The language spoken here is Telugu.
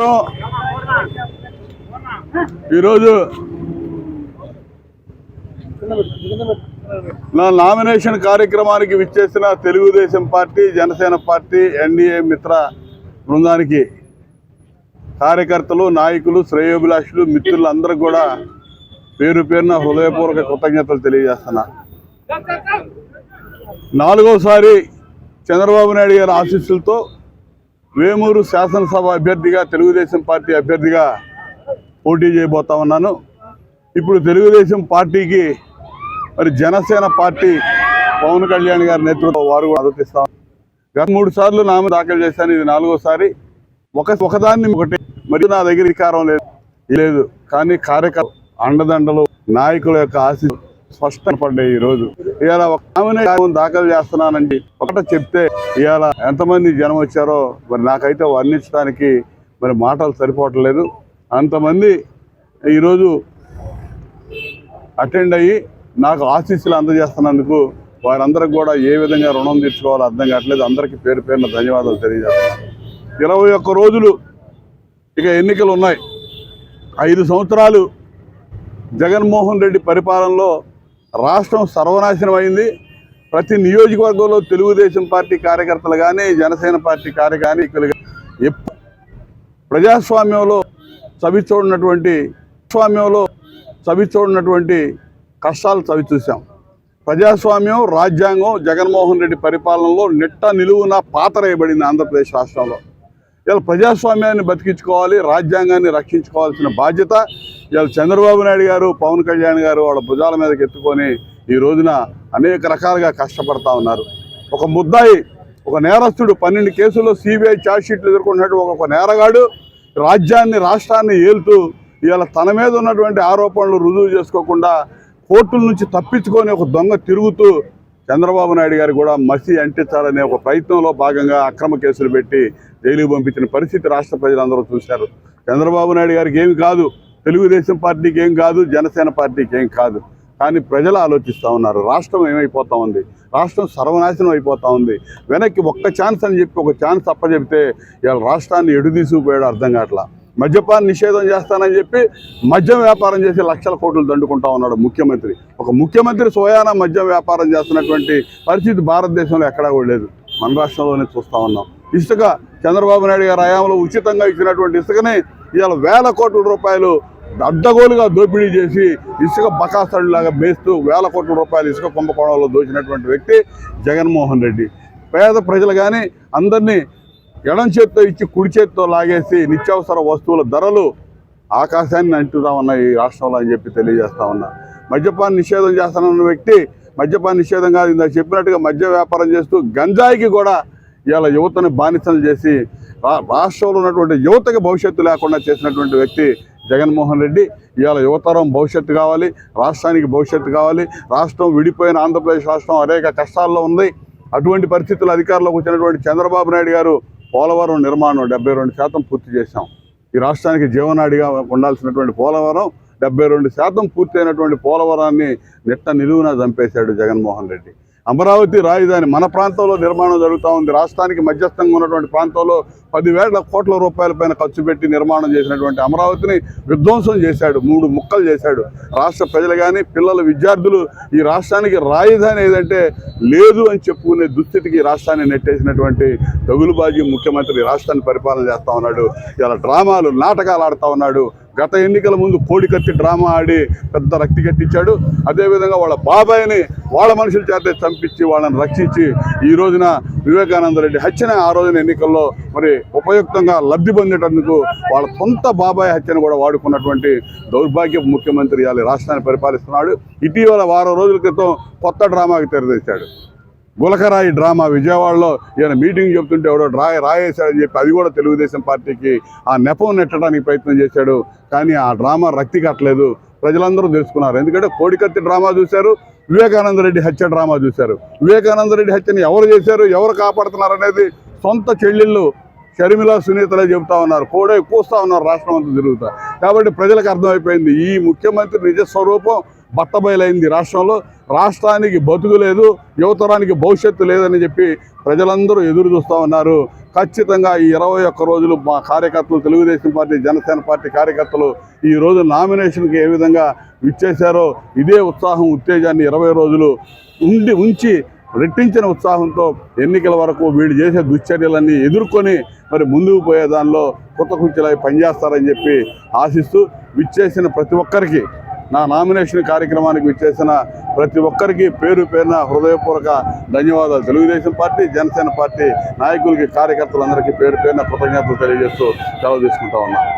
నమస్కారం ఈరోజు నా నామినేషన్ కార్యక్రమానికి విచ్చేసిన Telugu Desam party Janasena party NDA మిత్ర బృందానికి కార్యకర్తలు నాయకులు శ్రేయోభిలాషులు మిత్రులందరూ కూడా పేరు పేరున హృదయపూర్వక కృతజ్ఞతలు తెలియజేస్తున్నా. నాలుగోసారి చంద్రబాబు నాయుడు గారి ఆశీస్సులతో వేమూరు శాసనసభ అభ్యర్థిగా తెలుగుదేశం పార్టీ అభ్యర్థిగా పోటీ చేయబోతా ఉన్నాను. ఇప్పుడు తెలుగుదేశం పార్టీకి మరి జనసేన పార్టీ పవన్ కళ్యాణ్ గారి నేతృత్వం వారు కూడా గత మూడు సార్లు నామ దాఖలు చేశాను ఇది నాలుగోసారి. ఒక ఒకదాన్ని ఒకటి మరి నా దగ్గర అధికారం లేదు. లేదు కానీ కార్యకర్త అండదండలు నాయకుల యొక్క ఆశ స్పష్టం పడ్డాయి ఈ రోజు. ఇవాళ ఒక నామినేషన్ దాఖలు చేస్తున్నానండి. ఒకట చెప్తే ఇవాళ ఎంతమంది జనం వచ్చారో మరి నాకైతే వర్ణించడానికి మరి మాటలు సరిపోవట్లేదు. అంతమంది ఈరోజు అటెండ్ అయ్యి నాకు ఆశీస్సులు అందజేస్తున్నందుకు వారందరికి కూడా ఏ విధంగా రుణం తీర్చుకోవాలో అర్థం కావట్లేదు. అందరికీ పేరు పేరున ధన్యవాదాలు తెలియజేస్తున్నాను. ఇరవై ఒక్క రోజులు ఇక ఎన్నికలు ఉన్నాయి. ఐదు సంవత్సరాలు జగన్మోహన్ రెడ్డి పరిపాలనలో రాష్ట్రం సర్వనాశనం అయింది. ప్రతి నియోజకవర్గంలో తెలుగుదేశం పార్టీ కార్యకర్తలు కానీ జనసేన పార్టీ కార్యకారికులు ఎప్పుడు ప్రజాస్వామ్యంలో చవి చూడనటువంటి స్వామ్యంలో చవి చూడనటువంటి కష్టాలు చవి చూసాం ప్రజాస్వామ్యం రాజ్యాంగం జగన్మోహన్ రెడ్డి పరిపాలనలో నిట్ట నిలువున పాతరేయబడింది ఆంధ్రప్రదేశ్ రాష్ట్రంలో. ఇలా ప్రజాస్వామ్యాన్ని బతికించుకోవాలి రాజ్యాంగాన్ని రక్షించుకోవాల్సిన బాధ్యత ఇలా చంద్రబాబు నాయుడు గారు పవన్ కళ్యాణ్ గారు వాళ్ళ భుజాల మీదకి ఎత్తుకొని ఈ రోజున అనేక రకాలుగా కష్టపడతా ఉన్నారు. ఒక ముద్దాయి ఒక నేరస్తుడు పన్నెండు కేసుల్లో సిబిఐ ఛార్జ్షీట్లు ఎదుర్కొన్నట్టు ఒక నేరగాడు రాజ్యాన్ని రాష్ట్రాన్ని ఏలుతూ ఇవాళ తన మీద ఉన్నటువంటి ఆరోపణలు రుజువు చేసుకోకుండా కోర్టుల నుంచి తప్పించుకొని ఒక దొంగ తిరుగుతూ చంద్రబాబు నాయుడు గారు కూడా మసి అంటించాలనే ఒక ప్రయత్నంలో భాగంగా అక్రమ కేసులు పెట్టి జైలుకు పంపించిన పరిస్థితి రాష్ట్ర ప్రజలందరూ చూశారు. చంద్రబాబు నాయుడు గారికి ఏమి కాదు. తెలుగుదేశం పార్టీకి ఏం కాదు. జనసేన పార్టీకి ఏం కాదు. కానీ ప్రజలు ఆలోచిస్తూ ఉన్నారు. రాష్ట్రం ఏమైపోతా ఉంది? రాష్ట్రం సర్వనాశనం అయిపోతా ఉంది. వెనక్కి ఒక్క ఛాన్స్ అని చెప్పి ఒక ఛాన్స్ అప్పచెప్తే ఇవాళ రాష్ట్రాన్ని ఎడు తీసుకుపోయాడు అర్థం కావట్లా. మద్యపాన నిషేధం చేస్తానని చెప్పి మద్యం వ్యాపారం చేసి లక్షల కోట్లు దండుకుంటా ఉన్నాడు ముఖ్యమంత్రి. ఒక ముఖ్యమంత్రి సోయానా మద్యం వ్యాపారం చేస్తున్నటువంటి పరిస్థితి భారతదేశంలో ఎక్కడా కూడా లేదు. మన రాష్ట్రంలోనే చూస్తా ఉన్నాం. ఇసుక చంద్రబాబు నాయుడు గారి హయాంలో ఉచితంగా ఇచ్చినటువంటి ఇసుకని ఇవాళ వేల కోట్ల రూపాయలు అడ్డగోలుగా దోపిడీ చేసి ఇసుక బకాసడులాగా మేస్తూ వేల కోట్ల రూపాయలు ఇసుక కుంభకోణంలో దోచినటువంటి వ్యక్తి జగన్మోహన్ రెడ్డి. పేద ప్రజలు కానీ అందరినీ ఎడం చేత్తో ఇచ్చి కుడి చేత్తో లాగేసి నిత్యావసర వస్తువుల ధరలు ఆకాశాన్ని అంటుతా ఉన్నాయి ఈ రాష్ట్రంలో అని చెప్పి తెలియజేస్తా ఉన్నా. మద్యపాన నిషేధం చేస్తానన్న వ్యక్తి మద్యపాన నిషేధం కాదు ఇందాక చెప్పినట్టుగా మద్య వ్యాపారం చేస్తూ గంజాయికి కూడా ఇవాళ యువతను బానిసలు చేసి రా- రాష్ట్రంలో ఉన్నటువంటి యువతకి భవిష్యత్తు లేకుండా చేసినటువంటి వ్యక్తి జగన్మోహన్ రెడ్డి. ఇవాళ యువతరం భవిష్యత్తు కావాలి రాష్ట్రానికి భవిష్యత్తు కావాలి రాష్ట్రం విడిపోయిన ఆంధ్రప్రదేశ్ రాష్ట్రం అనేక కష్టాల్లో ఉంది. అటువంటి పరిస్థితులు అధికారంలోకి వచ్చినటువంటి చంద్రబాబు నాయుడు గారు పోలవరం నిర్మాణం డెబ్బై రెండు శాతం పూర్తి చేశాం. ఈ రాష్ట్రానికి జీవనాడిగా ఉండాల్సినటువంటి పోలవరం డెబ్బై రెండు శాతం పూర్తయినటువంటి పోలవరాన్ని నిట్ట నిలువున చంపేశాడు జగన్మోహన్ రెడ్డి. అమరావతి రాజధాని మన ప్రాంతంలో నిర్మాణం జరుగుతూ ఉంది. రాష్ట్రానికి మధ్యస్థంగా ఉన్నటువంటి ప్రాంతంలో పదివేల కోట్ల రూపాయల పైన ఖర్చు పెట్టి నిర్మాణం చేసినటువంటి అమరావతిని విధ్వంసం చేశాడు. మూడు ముక్కలు చేశాడు. రాష్ట్ర ప్రజలు కానీ పిల్లల విద్యార్థులు ఈ రాష్ట్రానికి రాజధాని ఏదంటే లేదు అని చెప్పుకునే దుస్థితికి రాష్ట్రాన్ని నెట్టేసినటువంటి దగులుబాజీ ముఖ్యమంత్రి రాష్ట్రాన్ని పరిపాలన చేస్తా ఉన్నాడు. ఇలా డ్రామాలు నాటకాలు ఆడుతూ ఉన్నాడు. గత ఎన్నికల ముందు కోడికత్తి డ్రామా ఆడి పెద్ద రక్తి కట్టించాడు అదేవిధంగా వాళ్ళ బాబాయిని వాళ్ళ మనుషుల చేత చంపించి వాళ్ళని రక్షించి ఈ రోజున వివేకానందరెడ్డి హత్యన ఆ రోజున ఎన్నికల్లో మరి ఉపయుక్తంగా లబ్ధి పొందేటందుకు వాళ్ళ సొంత బాబాయ్ హత్యను కూడా వాడుకున్నటువంటి దౌర్భాగ్య ముఖ్యమంత్రి ఇవాళ రాష్ట్రాన్ని పరిపాలిస్తున్నాడు. ఇటీవల వారం రోజుల క్రితం కొత్త డ్రామాకి తెరదీశాడు గులకరాయి డ్రామా విజయవాడలో ఈయన మీటింగ్ చెప్తుంటే ఎవడో రాయ రాయేశాడని చెప్పి అది కూడా తెలుగుదేశం పార్టీకి ఆ నెపం నెట్టడానికి ప్రయత్నం చేశాడు. కానీ ఆ డ్రామా రక్తి కట్టలేదు. ప్రజలందరూ తెలుసుకున్నారు. ఎందుకంటే కోడికత్తి డ్రామా చూశారు వివేకానంద రెడ్డి హత్య డ్రామా చూశారు. వివేకానంద రెడ్డి హత్యని ఎవరు చేశారు ఎవరు కాపాడుతున్నారు అనేది సొంత చెల్లెళ్ళు షర్మిల సునీతలే చెబుతా ఉన్నారు. కోడే కూస్తా ఉన్నారు రాష్ట్రం అంతా తిరుగుతా. కాబట్టి ప్రజలకు అర్థమైపోయింది. ఈ ముఖ్యమంత్రి నిజ స్వరూపం బట్టబయలైంది. రాష్ట్రంలో రాష్ట్రానికి బతుకు లేదు యువతరానికి భవిష్యత్తు లేదని చెప్పి ప్రజలందరూ ఎదురు చూస్తూ ఉన్నారు. ఖచ్చితంగా ఈ ఇరవై ఒక్క రోజులు మా కార్యకర్తలు తెలుగుదేశం పార్టీ జనసేన పార్టీ కార్యకర్తలు ఈ రోజు నామినేషన్కి ఏ విధంగా ఇచ్చేశారో ఇదే ఉత్సాహం ఉత్తేజాన్ని ఇరవై రోజులు ఉండి ఉంచి రెట్టించిన ఉత్సాహంతో ఎన్నికల వరకు వీళ్ళు చేసే దుశ్చర్యలన్నీ ఎదుర్కొని మరి ముందుకు పోయే దానిలో కొత్త కుంచెలై పనిచేస్తారని చెప్పి ఆశిస్తూ విచ్చేసిన ప్రతి ఒక్కరికి నా నామినేషన్ కార్యక్రమానికి విచ్చేసిన ప్రతి ఒక్కరికి పేరు పేరున హృదయపూర్వక ధన్యవాదాలు. తెలుగుదేశం పార్టీ జనసేన పార్టీ నాయకులకి కార్యకర్తలందరికీ పేరు పేరున కృతజ్ఞతలు తెలియజేస్తూ సెలవు తీసుకుంటా ఉన్నాను